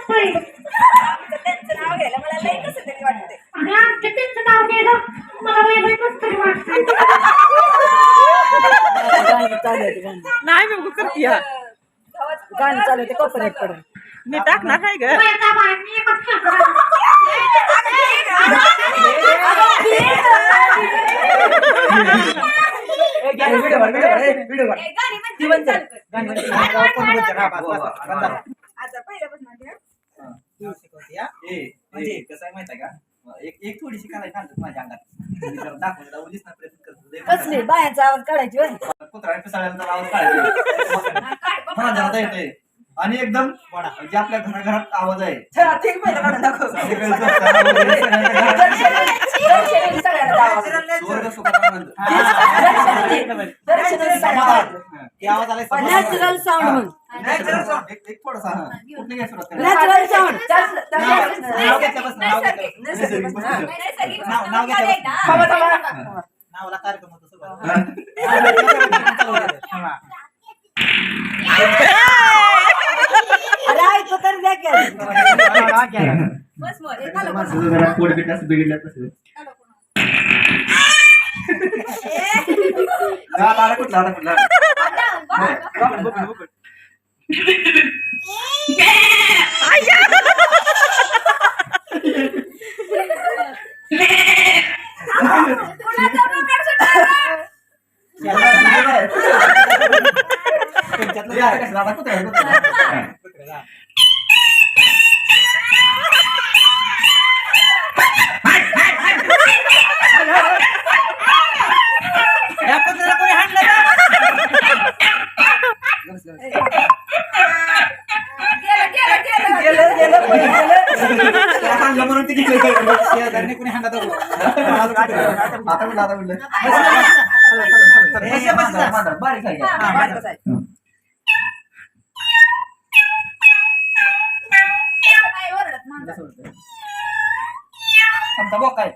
वाटतंय आमचं त्यांचं नाव घ्यायला मला लई कसं तरी वाटतंय. आणि आमच्या त्यांचं नाव गेलं मला वेगळं कसं तरी वाटतंय. नाही मी करते हा गव्हाचं गाणं चालू कॉपरेट पडेल. मी टाकणार काय ग. व्हिडिओ गाणी म्हणते चालू कर. आता पहिल्यापासून आधी, हं. म्हणजे कसं आहे माहिती आहे का एक एक थोडीशी करायची आणतात माझ्या अंगात मी जरा दाखवण्याचा उलीच ना प्रयत्न करतो लय कसली बायांचा आवाज काढायची होय. कुत्रा पिसाळ्याचा आवाज काढायचा. काढ, बघ. मला जाता येते आणि एकदम जे आपल्या घराघरात आवाज आहे. स्वर्ग सुखाचा आनंद. आवाज नॅचरल साऊंड म्हण Natural sound. एक- एक थोडासा हा. कुठली काय सुरुवात करायची? नॅचरल साऊंड नाव घेतल्यापासून नाव घेतलं- नैसर्गिक हा, नाव- नावमध्ये आहे ना. थांबा, थांबा. हा. अरे ऐकू तर द्या. बस मग, जरा असं बिघडलं तसं. हा, आला कुठला आला कुठला? आता, बघ, बघ. कुणाचा बोकड सुटला? तुमच्यातलं काय कसं? आता कुत्रा आहे, आहे. गेलं, हाणलं. आता आता बारीक आहे. आमचा बोका आहे.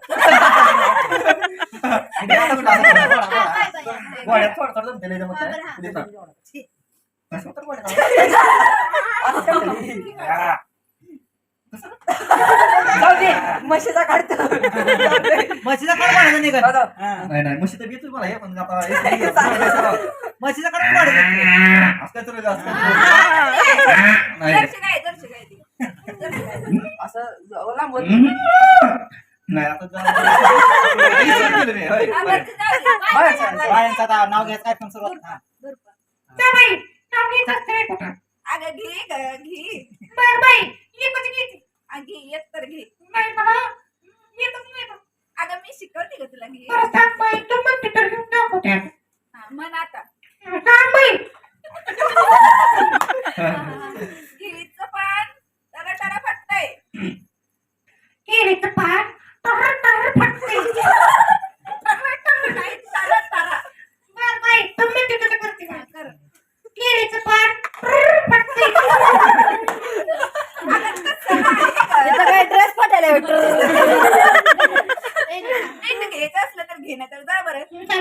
थोडं थोडं मग जाऊ दे म्हशीचा काढतो म्हशीचा वाढायचा नाही का? नाही नाही म्हशी तर घेतो मला हे पण आता. म्हशीचा कडा वाढायचा असं काय तर. नाही. असं लांबून नाही आता नाव घ्यायचं काय पण सुरुवात. अगं घे ग, घे. बरं बाई, एकच घेते. घे तर घे. बाई मला येतच नाही. अगं मी शिकवते का तुला घे. बरं सांग बाई, तू म्हणते तर घेऊन दाखव त्या. हा, म्हण आता. सांग बाई. घीचं पान टरा टरा फटतंय. केळीचं पान टर टर फटते. टरा टरा नाही टरा टरा बरं बाई, तू म्हणते तसं करते बाई. कर केळीचं पान टर फटते. तिथं काय ड्रेस फाटायला नीट घ्यायचं असलं तर घे नाही तर जा बरं तुमच्या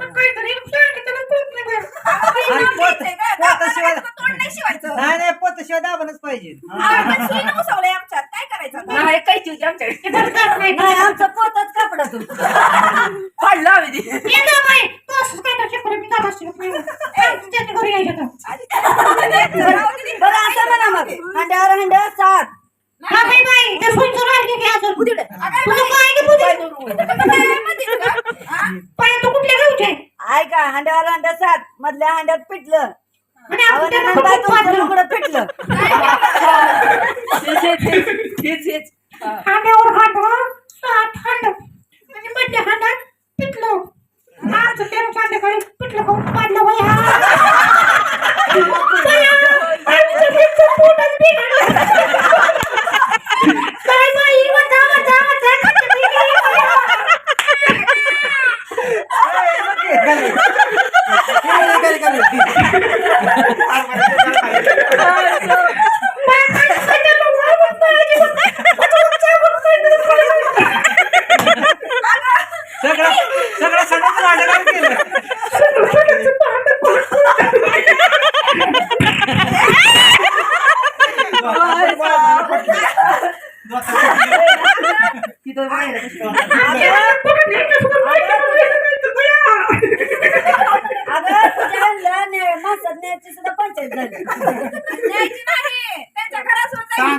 नाही, नाही पोत शिवाय दाबणच पाहिजे आमच्यात. काय करायचं नाही होती आमच्याकडे नाही. आमचं पोतच कापडातून फाडलं आम्ही तू घरी यायचं बरं असं म्हणा मग हंड्यावर हंड्या सात हा बाई बाई, त्या सोयीचं राहिली की अजून. काय? बाई, तू कुठल्या गावची? आहे? ऐका हंड्यावर हंड्या सात. मधल्या हंड्यात पिटलं आणि अहो, आपण त्याला नंदबाई, खूप तुमचं वाढलं. लुगडं फिटलं हेच, हेच. हांड्यावर सात हांड. आणि मधल्या हांडात पिठलं. आमचं त्यानं संध्याकाळी पिठलं खाऊन पाडलं बया, आमचं त्यांचं पोटच बिघडलं. काय बाई, वजा, वजा, वजा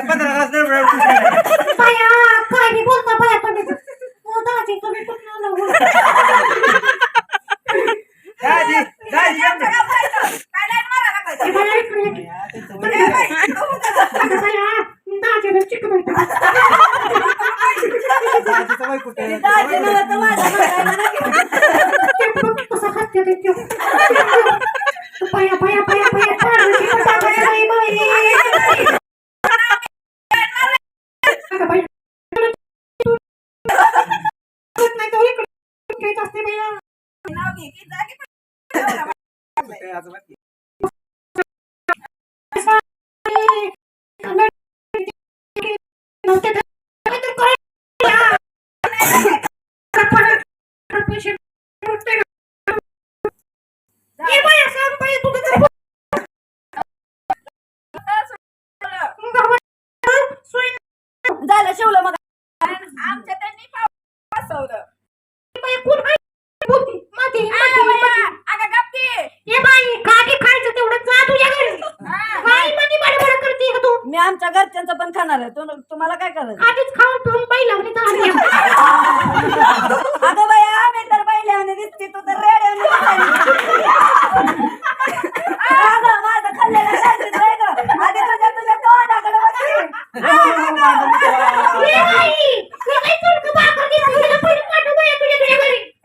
पंधरा तास रबडी बाया काय नाही बोलता बाया तुम्ही हो दाजी तुम्ही कुठं आला हो? दाजी दाजी आमच्या गावात जायचं. काय बाया. नाव घे की जा की पण. कुठे आहे आजोबा? नव्हते तर तर काय? पैसे नव्हते ना. ये बाया, सांग बाई, तुझं तर गावात सोय झालं शिवलं मग आमच्या त्यांनी पाव- फसवलं. बाई, कोण आहे? बोलती. माती, आ, माती, बाया, माती. अगं गप की. ये बाई, काठी खायचं तेवढं जा तुझ्या घरी. हा, काय मध्ये बडबड करते का तू? मी आमच्या घरच्यांचं पण खाणार आहे तु- तुम्हाला काय करायचं आधीच खाऊन पिऊन. अगं बाई आम्ही तर पहिल्याने दिसते तू तर रेड्याने माझं खाल्लेलं खायचं नाही गं. आधी तुझ्या तुझ्या तोंडाकडे बघते. ये बाई, तुला तुला.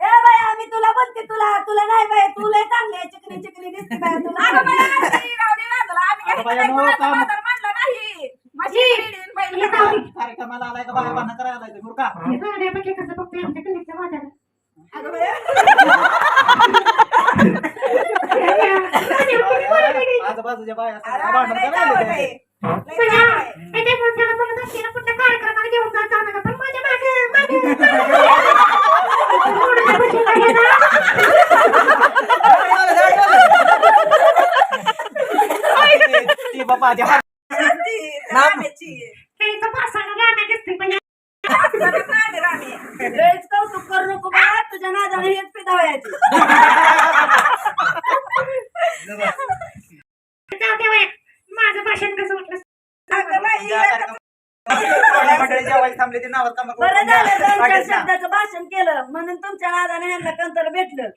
ए तुला बोलते तुला तुला नाही बाई तू लय चांगली आहे चिकनी चिकनी दिसते तुला अगं बाया, वाजला. आम्ही अगं काही बाया, नाही नो कुणाचा काम. बाजार मांडला नाही. म्हशी, रेडीन, बैल तुला काय होईल? कार्यक्रमाला आलाय का बाहेर बांधणं करायला आलाय तुम्ही का हे गाड्यापैकी कसं बघतोय आमच्या गल्लीतल्या बाजारात. अगं आजूबाजूच्या बाया सगळ्या भांडण करायला ते दक्षिणा कुठल्या कौतुक करू नको बाळा तुझ्या नादाने हेच पिदा व्हायची जाऊ दे बया. माझं भाषण कसं अगं बाई, थांबली ती नावात बरं झालं दोन चार. शब्दाचं भाषण केलं म्हणून तुमच्या नादाने ह्यांना कंतर भेटलं